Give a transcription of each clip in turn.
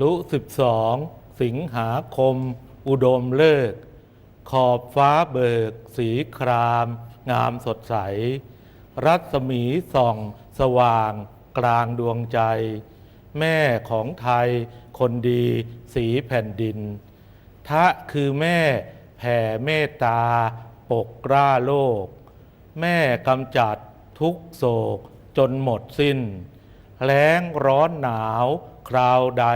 ลุสิบสองสิงหาคม อุดมเลิก ขอบฟ้าเบิก สีคราม งามสดใส รัศมีส่องสว่าง กลางดวงใจ แม่ของไทย คนดีสีแผ่นดิน ทะคือแม่แผ่เมตตา ปกกล้าโลก แม่กำจัดทุกโศกจนหมดสิ้น แล้งร้อนหนาว คราวใด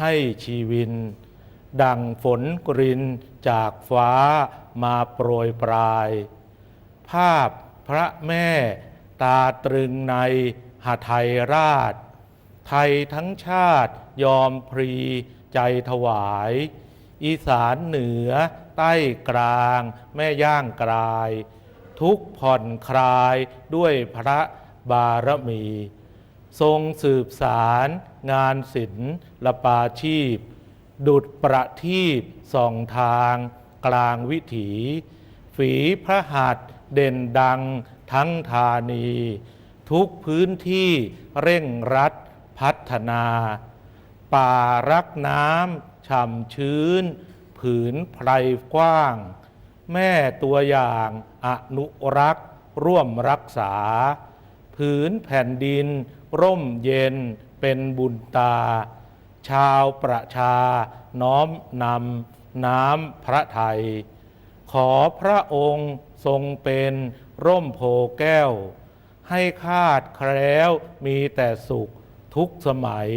ให้ชีวิน ดังฝนกรินจากฟ้ามาโปรยปลาย ภาพพระแม่ตาตรึงในหาไทยราช ไทยทั้งชาติยอมพรีใจถวาย อีสานเหนือใต้กลางแม่ย่างกลาย ทุกผ่อนคลายด้วยพระบารมี ทรงสืบสารงานศิลละปาชีพ ดุดประทีปส่องทางกลางวิถี ฝีพระหัตถ์เด่นดังทั้งธานี ทุกพื้นที่เร่งรัดพัฒนา ป่ารักน้ำฉ่ำชื้น ผืนไพรกว้าง แม่ตัวอย่างอนุรักษ์ร่วมรักษา ผืนแผ่นดิน ร่มเย็นเป็นบุญตา ชาวประชา น้อมนำน้ำพระไทย ขอพระองค์ทรงเป็นร่มโพแก้ว ให้คาดแคล้วมีแต่สุขทุกสมัย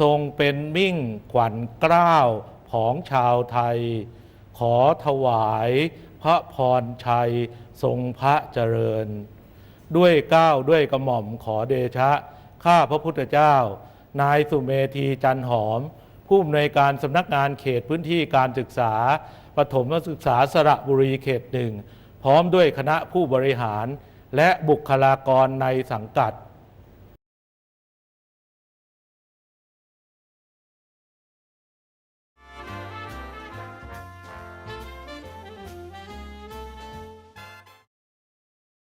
ทรงเป็นมิ่งขวัญเกล้าวของชาวไทย ขอถวายพระพรชัยทรงพระเจริญ ด้วยเก้าวด้วยกระหม่อมขอเดชะ ข้าพระพุทธเจ้า นายสุเมธีจันหอม ผู้อำนวยการสำนักงานเขตพื้นที่การศึกษาปฐมศึกษาสระบุรีเขตหนึ่งพร้อมด้วยคณะผู้บริหาร และบุคลากรในสังกัด